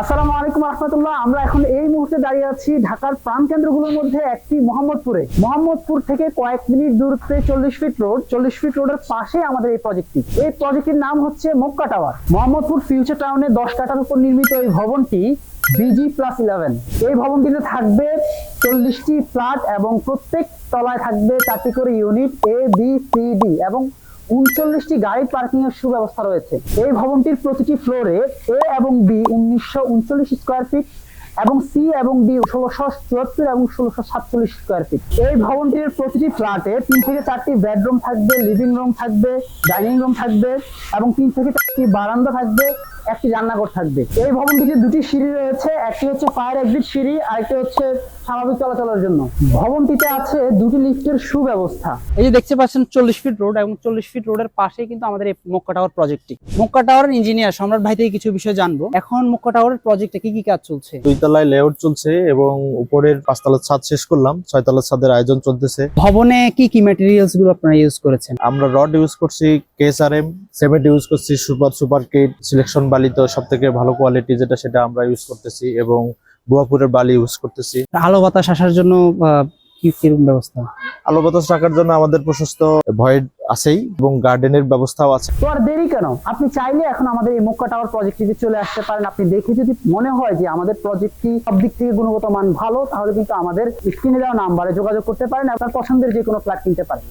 আসসালামু আলাইকুম রহমতুল্লাহ আমরা এখন এই মুহূর্তে দাঁড়িয়ে আছি ঢাকার প্রাণকেন্দ্রগুলোর মধ্যে একটি মোহাম্মদপুরে। মোহাম্মদপুর থেকে কয়েক মিনিট দূরত্বে চল্লিশ ফিট রোড। চল্লিশ ফিট রোডের পাশে আমাদের এই প্রজেক্টটি। এই প্রজেক্টের নাম হচ্ছে মক্কা টাওয়ার। মোহাম্মদপুর ফিউচার টাউনে দশ কাটার উপর নির্মিত এই ভবনটি বিজি প্লাস ইলেভেন। এই ভবনটিতে থাকবে চল্লিশটি ফ্ল্যাট এবং প্রত্যেক তলায় থাকবে চারটি করে unit A B C D এবং উনচল্লিশটি গাড়ি পার্কিং এর সুব্যবস্থা রয়েছে। এই ভবনটির প্রতিটি ফ্লোরে এ এবং বি উনিশশো উনচল্লিশ স্কোয়ার ফিট এবং সি এবং ডি ষোলোশো চুয়াত্তর এবং ষোলোশো সাতচল্লিশ স্কোয়ার ফিট। এই ভবনটির প্রতিটি ফ্ল্যাটে তিন থেকে চারটি বেডরুম থাকবে, লিভিং রুম থাকবে, ডাইনিং রুম থাকবে এবং তিন থেকে চারটি বারান্দা থাকবে। একটি রান্নাঘর থাকবে। এই ভবনটিতে দুটি সিঁড়ি রয়েছে একটি হচ্ছে ফায়ার এক্সিট সিঁড়ি আরেকটি হচ্ছে স্বাভাবিক চলাচলের জন্য। ভবনটিতে আছে দুটি লিফটের সুব্যবস্থা। এই যে দেখতে পাচ্ছেন চল্লিশ ফিট রোড এবং চল্লিশ ফিট রোডের পাশে কিন্তু আমাদের এই মক্কা টাওয়ার প্রজেক্টটি মক্কা টাওয়ার ইঞ্জিনিয়ার সম্রাট ভাই থেকে কিছু বিষয় জানব। এখন মক্কা টাওয়ারের প্রজেক্টে কি কি কাজ চলছে? দুই তলায় লেআউট চলছে এবং উপরের পাঁচতলার ছাদ শেষ করলাম ছয়তলার ছাদের আয়োজন চলতেছে। ভবনে কি কি ম্যাটেরিয়ালসগুলো আপনারা ইউজ করেছেন? আমরা রড ইউজ করছি কেএসআরএম সিমেন্ট ইউজ করছি সুপার সুপার কিট সিলেকশন বালি তো সব থেকে ভালো কোয়ালিটি যেটা সেটা আমরা ইউজ করতেছি এবং বুয়াপুরের বালি ইউজ করতেছি। আলো বাতাস আসার জন্য কি কীরকম ব্যবস্থা? আলো বাতাস রাখার জন্য আমাদের প্রশস্ত ভয়েড আছেই এবং গার্ডেনের ব্যবস্থাও আছে। তো আর দেরি কেন? আপনি চাইলে এখন আমাদের এই মক্কা টাওয়ার প্রজেক্টটিতে চলে আসতে পারেন আপনি দেখে যদি মনে হয় যে আমাদের প্রজেক্টটি সব দিক থেকে গুণগত মান ভালো তাহলে কিন্তু আমাদের স্ক্রিনে দেওয়া নাম্বারে যোগাযোগ করতে পারেন আপনার পছন্দের যে কোনো ফ্ল্যাট কিনতে পারেন।